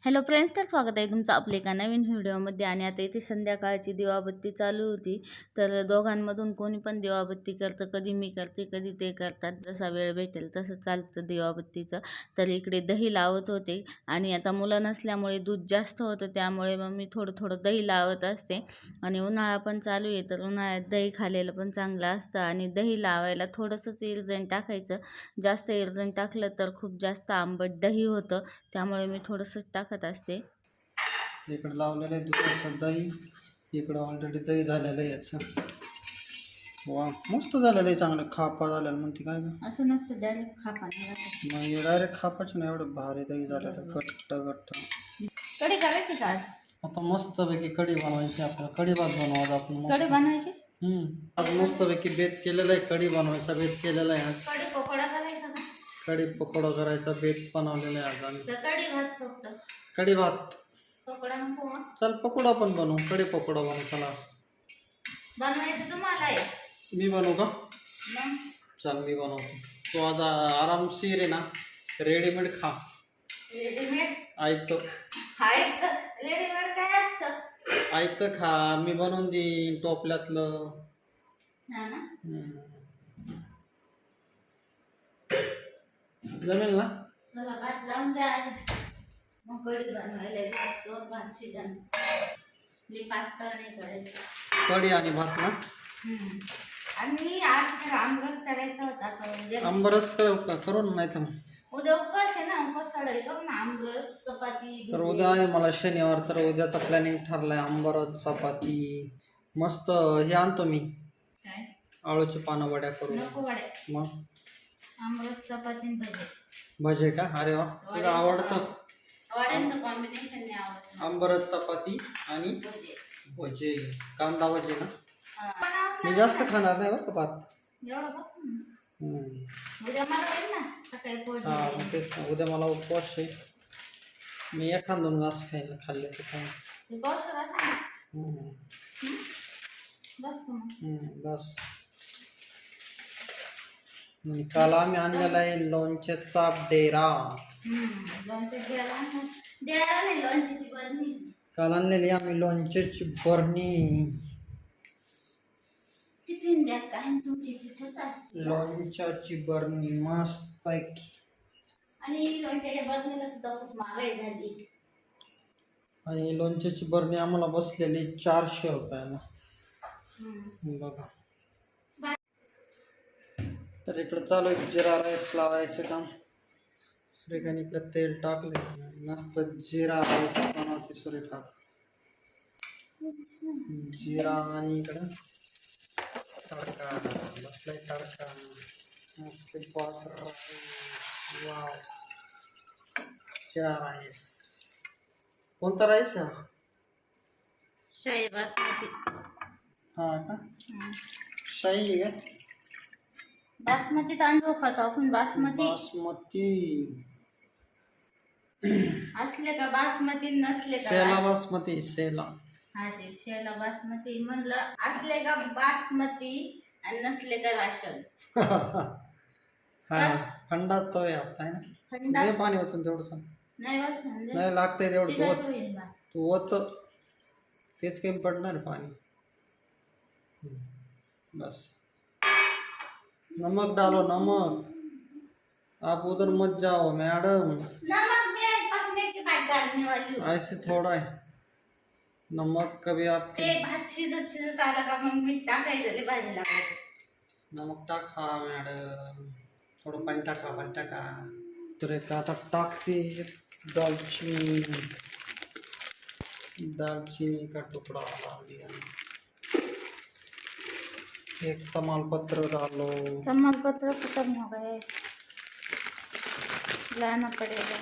Hello friends तर स्वागत आहे तुमचं आपले एका नवीन व्हिडिओमध्ये. आणि आता इथे संध्याकाळची दिवाबत्ती चालू होती. तर दोघांमधून कोणी पण दिवाबत्ती करतं कधी मी करते कधी ते करतात. जसा वेळ भेटेल तसं चालतं दिवाबत्तीचं. तर इकडे दही लावत होते. आणि आता मुलं नसल्यामुळे दूध जास्त होतं त्यामुळे मग मी थोडं थोडं दही लावत असते. आणि उन्हाळा पण चालू आहे तर उन्हाळ्यात दही खालेलं पण चांगलं असतं. आणि दही लावायला थोडंसंच इरजण टाकायचं. जास्त इरजण टाकलं तर खूप जास्त आंबट दही होतं. त्यामुळे मी थोडंसंच टाकत असते. इकडं लावलेलं आहे दुधाचं दही इकडं ऑलरेडी दही झालेलं आहे याचं. वा मस्त झालेलं आहे चांगलं खापा झालेलं म्हणते काय गं. असं नसतं डायरेक्ट खा पाणी मग डायरेक्ट खापाचं नाही एवढं भारी दही झालेलं घट्ट घट्ट. कढी करायची का आज? आता मस्तपैकी कढी बनवायची आपल्याला. कढी भात बनवायचा आपण मस्त. कढी बनवायची? हम्म. आज मस्तपैकी बेत केलेला आहे कढी बनवायचा बेत केलेला आहे आज. कढी पकोडा करायचा बेत बनवलेला आहे आज आम्ही. कढी भात फक्त. कढी भात. पकोडा नको चल पकोडा पण बनवू. कढी पकोडा बनवू चला. बनवायचं तुम्हाला आहे. मी बनवू का? मग? चल मी बनवतो. तू आज आ- आरामशीर आहे ना रेडीमेड खा. रेडीमेड? हाय तर रेडीमेड काय असतं? ऐकतं खा. मी बनवून देईन टोपल्यातलं. हा ना? हम्म. जमेल ना? चला भात लावून द्या आणि मग बनवायला भात शिजन. मी पातळ नाही करायचं. कढी आणि भात ना. आणि आज आमरस करायचा होता म्हणजे आंबरस कर- नाही तर. उद्या उपवास आहे ना उपवास का? चपाती तर. उद्या आहे मला शनिवार तर उद्याचा प्लॅनिंग ठरलाय. आंबरस चपाती मस्त हे आणतो मी. काय? आळूची पानं वड्या करून. मग? आमरस चपाती भजी. भजे का? अरे वा तुला आवडतं. वड्यांचं कॉम्बिनेशन नाही आवडत आंबरस चपाती आणि भजी. भजे. कांदा भजे ना. पण मी जास्त खाणार नाही बरं का भात? एवढं बघ. ना. हम्म. उद्या मला होईल ना? सकाळी पोट हा भरून. मग तेच ना. उद्या मला उपवास आहे. मी एखाद दोन घास खायला खाल्ले काय? तू पावसाळा? हम्म. बस का मग. हम्म, बस. काल आम्ही आणलेला आहे लोणच्याचा डेरा. काल आणलेली आम्ही बरणी. तिथंच असते. लोणच्याची बरणी मस्त पैकी आणि लोणच्याची बरणी आम्हाला बसलेली चारशे रुपयाला. बघा. तर इकडं चालू आहे जिरा राईस लावायचं काम. सुरेखाने इकडं तेल टाकले मस्त जिरा राईस बनवते सुरेखा. जिरा आणि इकडं तडका. बसलाय तडका. मस्त वाव जिरा राईस कोणता राईस हा? शाही बासमती. हा का. शाही आहे का? बासमती तांदूळ खातो आपण बासमती. बासमती. असले का बासमती नसले का? सेला बासमती सेला हा ते शेला बासमती म्हणलं असले का बासमती आणि नसले का राशन? हा थंडा तो आहे आपला आहे ना? थंड दे पाणी होतं तेवढं सांग नाही नाही लागतंय तेवढं तू चिकट होत होईल बा. तू होत तेच काही पडणार पाणी. हम्म. बस. नमक डालो नमक। आप उधर मत जाओ मैडम। नमक में पकने के बाद डालने वाली हूँ। ऐसे थोड़ा है। नमक कभी आप ते भात शिजत शिजत आला का मग मीठ टाकायचं लय भाजी लागायचं नमक टाका मॅडम। थोडं पाणी टाका पाणी टाका तर एक आता टाकते दालचिनी। दालचीनी का टुकड़ा डाल दिया। एक तमालपत्र डालो तमालपत्र खत्म हो गए लाना पड़ेगा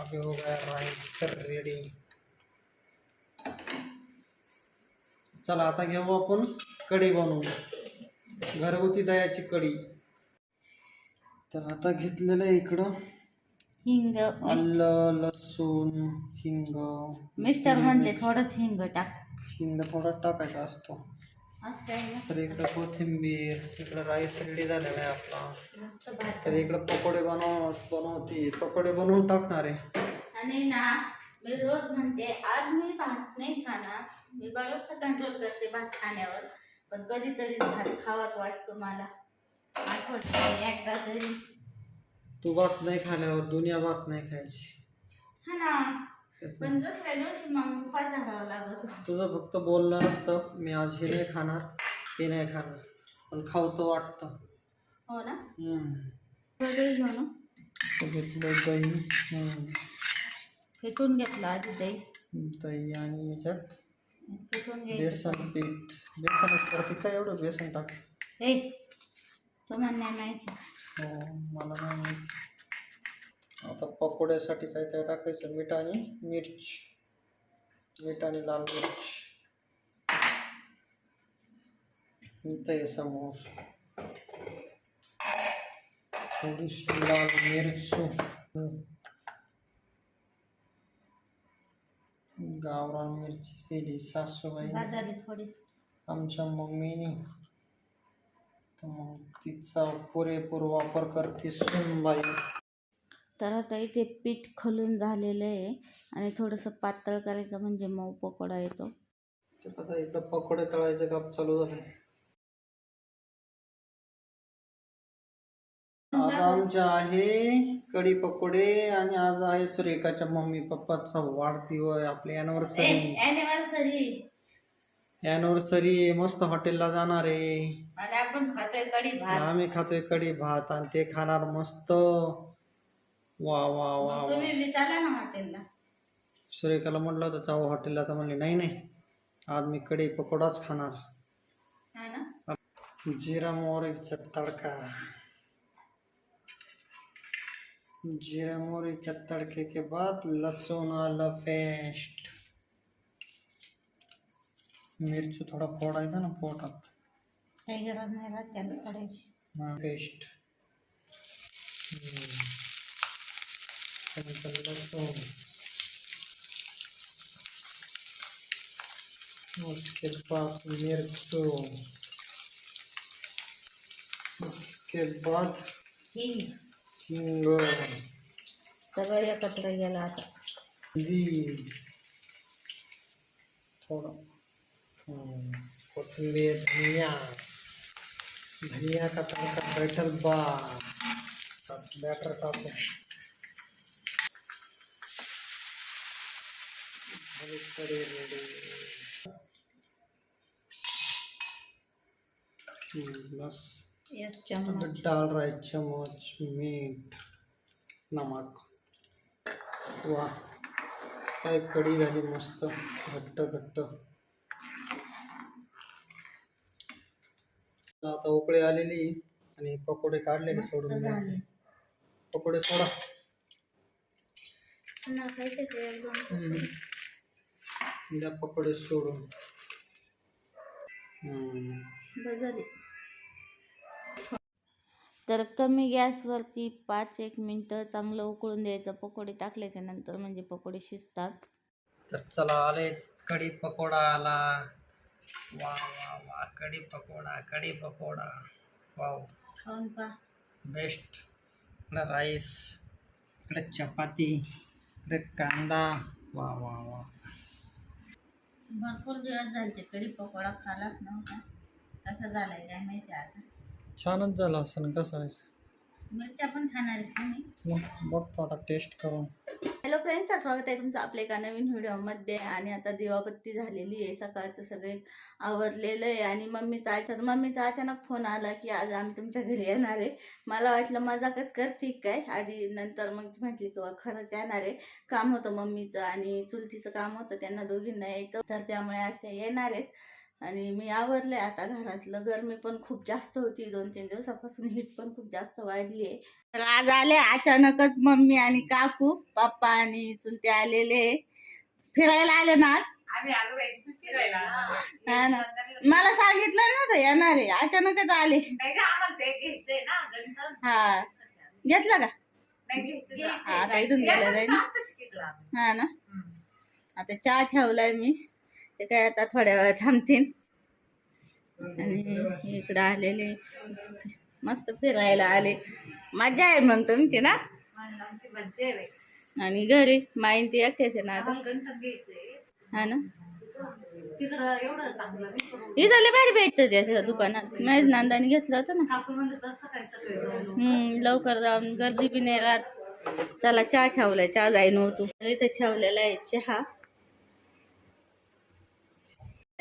अभी हो गया राईस रेडी चला आता घेऊ आपण कढी बनवू घरगुती दह्याची कढी. तर आता घेतलेलं इकडं. हिंग आलं लसूण हिंग. मिस्टर म्हणले थोडंच हिंग टाक. हिंग थोडा टाकायचा असतो. तर इकडं कोथिंबीर इकडं राईस रेडी झालेला आहे आपला. तर इकडं पकोडे बनव बनवते पकोडे बनवून टाकणार आहे. आणि ना मी रोज म्हणते आज मी भात नाही खाणार. मी बरंचसं कंट्रोल करते भात खाण्यावर. पण कधीतरी भात खावाच वाटतो मला. आठवड्यात एकदा तरी. तू भात नाही खाल्यावर दुनिया भात नाही खायची. हा ना. पण दुसऱ्या दिवशी मग उपाय धरावा लागत तुझं फक्त बोलणं असतं मी आज हे नाही खाणार ते नाही खाणार पण खावतं वाटतं. हो ना? हम्म. घेऊ घेतलं दही हम्म. फेटून घेतलं आधी दही दही आणि याच्यात? फेटून घ्यायचं. बेसन पीठ. बेसनच करते काय एवढं बेसन टाक? हे तुम्हाला नाही माहिती. हो मला नाही माहिती. आता पकोड्यासाठी काय काय टाकायचं? मीठ आणि मिर्च. मीठ आणि लाल मिर्च. आहे समोर. थोडीशी लाल मिरच. गावरान मिरची दिली सासूबाई. बाजारी थोडी. आमच्या मम्मीने. मग तिचा पुरेपूर वापर करते सुनबाई. तर आता इथे पीठ खलून झालेलं आहे आणि थोडंसं पातळ करायचं म्हणजे मऊ पकोडा येतो. आता इकडं पकोडे तळायचं काम चालू झालंय. आज आमच्या आहे कढी पकोडे आणि आज आहे सुरेखाच्या मम्मी पप्पाचा वाढदिवस आपली अॅनिव्हर्सरी अॅनिव्हर्सरी अॅनिव्हर्सरी मस्त हॉटेलला जाणार आहे. आणि आपण खातोय कढी भात. आम्ही खातोय कढी भात आणि ते खाणार मस्त. वा वा वा मग तुम्ही विचारला ना हॉटेलला. सुरेखाला म्हटलं होतं जाऊ हॉटेलला. तर म्हणले नाही नाही. आज मी कढी पकोडाच खाणार. है ना? जीरा मोहरीचा तड़का. जीरा मोहरी के तड़के के बाद लहसुन वाला पेस्ट मिरची थोडा फोडायचा ना पोटात. काही गरज नाही राहत त्याला पेस्ट लहसुन उसके बाद मिर्च उसके बाद ही हिंग सगळं एकत्र गेलं आता हल्दी थोडं हम्म, धनिया धनिया का तड़का बैटर बा बैटर टाकू अब डाल रहा है चम्मच मीठ नमक. वाह काय कढी झाली मस्त घट्ट घट्ट. आता उकळी आलेली आणि पकोडे काढलेले सोडून द्यायचे. पकोडे सोडा पुन्हा खायचे ते एकदम हम्म. द्या पकोडे सोडून. तर कमी गॅसवरती पाच एक मिनटं चांगलं उकळून द्यायचं. पकोडे टाकल्याच्या नंतर म्हणजे पकोडे शिजतात. तर चला आले कढी पकोडा आला वा वा वा. कढी पकोडा कढी पकोडा. वाव. खाऊन पा बेस्ट. इकडं राईस इकडे चपाती इकडे कांदा. वा वा वा. भरपूर दिवस झाले ते पकोडा खालाच नव्हता. कसा झालाय काय माहिती आता. छानच झालं असं कसं व्हायचं? मिरच्या पण खाणार आहेत तुम्ही मग बघतो आता टेस्ट करून. हॅलो फ्रेंड्स तर स्वागत आहे तुमचं आपल्या एका नवीन व्हिडिओमध्ये. आणि आता दिवाबत्ती झालेली आहे. सकाळचं सगळे आवरलेलं आहे. आणि मम्मीचा अचानक मम्मीचा अचानक फोन आला की आज आम्ही तुमच्या घरी येणार आहे. मला वाटलं मजाकच करते काय आधी नंतर मग ती म्हटली की "वा, खरंच येणार आहे. काम होतं मम्मीचं आणि चुलतीचं काम होतं. त्यांना दोघींना यायचं तर त्यामुळे आज त्या येणार आहेत. आणि मी आवरले. आता घरातलं गरमी पण खूप जास्त होती. दोन तीन दिवसापासून हीट पण खूप जास्त वाढली आहे तर आज आले अचानकच मम्मी आणि काकू. पप्पा आणि चुलते आलेले. फिरायला आले ना हा ना. मला सांगितलं नव्हतं येणार. आहे अचानकच आले. ना हा. घेतलं का? हा, आता इथून गेलं जाईल. हा ना. आता चहा ठेवलाय मी. ते काय आता थोड्या वेळ थांबतील. आणि इकडं आलेले. मस्त फिरायला आले. मजा आहे मग तुमची ना. आणि घरी? माईन ती एकट्याच आहे ना आता? हा ना? हे झाले भारी भेटतं त्याच्या दुकानात. माझ्या नांदाने घेतलं होतं ना. हम्म, लवकर जाऊन गर्दी बी नाही राहत. चला चहा ठेवलाय. चहा जाई नव्हतो इथे ठेवलेला आहे चहा.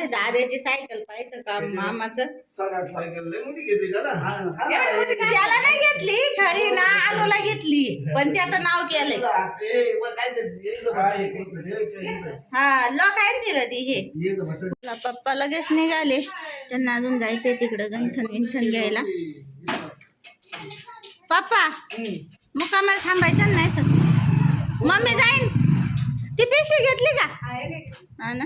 दादाची सायकल पाहायचं काम मामाचं. त्याला. नाही घेतली खरी ना अनुला घेतली. पण त्याचं नाव केलंय. हा लोक आहे दिलं ती हे. पप्पा लगेच निघाले. त्यांना अजून जायचंय तिकडं गंठन विंठन घ्यायला. पप्पा मुकामाला थांबायचं नाही तर मम्मी जाईन. ती पिशवी घेतली का. हा ना?